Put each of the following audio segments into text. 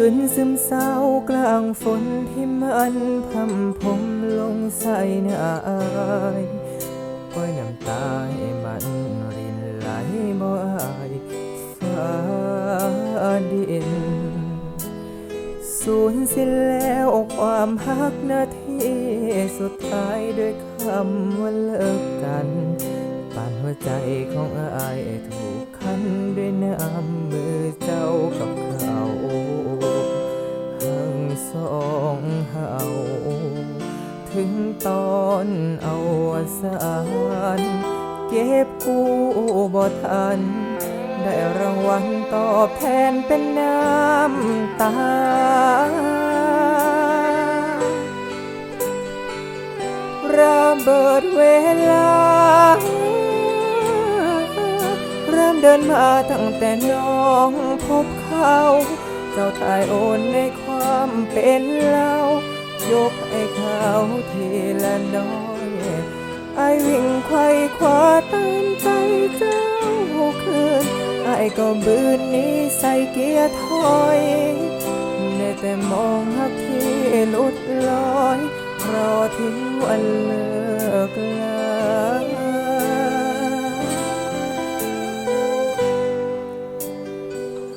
ืนซึมเศร้ากลางฝนที่มันพรำผมลงใส่หน้าอายปล่อยน้ำตาให้มันรินไหลบ่อายฟ้าดิน สูญสิ้นแล้วความฮักนาทีสุดท้ายด้วยคำว่าเลิกกันปานหัวใจของอายถูกคันด้วยน้ำ สารเก็บกู้บ่ทัน ได้รางวัลตอบแทนเป็นน้ำตา ระเบิดเวลา เริ่มเดินมาตั้งแต่น้องพบเขาเจ้าทายโอนในความเป็นเรา ยกให้เขาทีละน้อย ไอวิ่งไขว่คว้าตามใจเจ้าคืนไอก็บืนนี้ใส่เกียร์ถอยได้แต่มองหักที่ลุดลอย รอถึงวันเลิกลา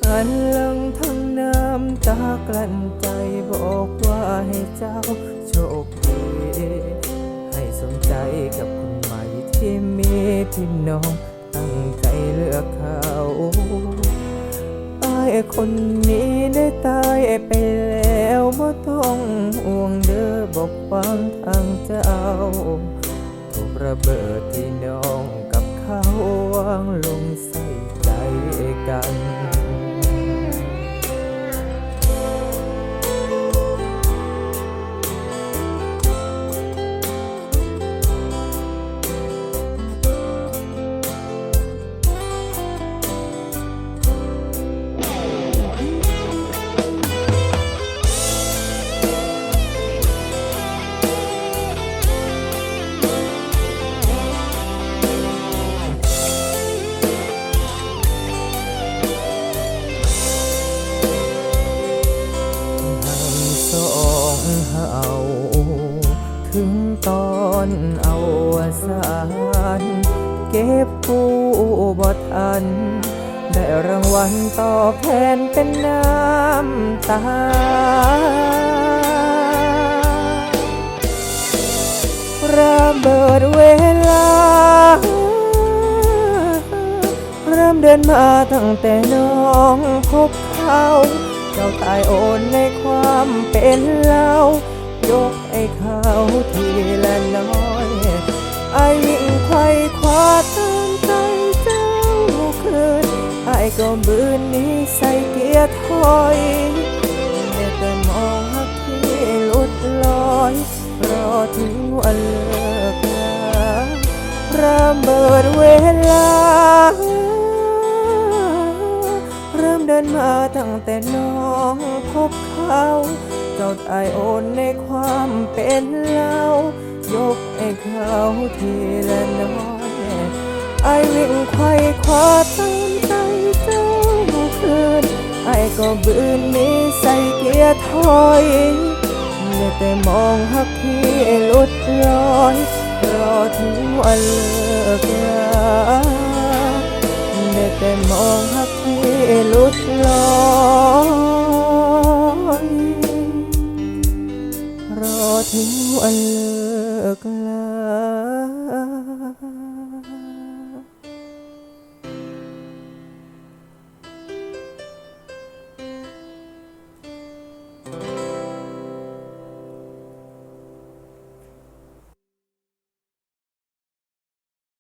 หันหลังทั้งน้ำตากลั้นใจบอกว่าให้เจ้าโชคดี สมใจกับคนใหม่ที่มีที่น้องตั้งใจเลือกเขาไอ้คนนี้ได้ตายไปแล้วบ่ต้องห่วงเด้อบอกฟังทางเจ้าถูกระเบิดที่น้องกับเขาวางลงใส่ใจกัน ถึงตอนเอาสารเก็บกู้บ่ทัน ได้รางวัลตอบแทนเป็นน้ำตา ระเบิดเวลา เริ่มเดินมาตั้งแต่น้องพบเขา เจ้าตายโอนในความเป็นเรา ยกให้เขาทีละน้อยไอวิ่งไขว่คว้าตามใจเจ้าคืนไอก็บืนนี้ใส่เกียร์ถอยแต่มองหักที่หลุดลอยรอถึงวันเลิกลาระเบิดเวลา เริ่มเดินมาตั้งแต่น้องพบเขา จ้าตายโอนในความเป็นเรายกให้เขาทีละน้อยไอวิ่งไขว่คว้าตามใจเจ้าคืนไอก็บืนนี้ใส่เกียร์ถอยได้แต่มองหักที่ลุดลอยรอถึงวันเลิกลาได้แต่มองหักที่ลุดลอย หัวเลิกลา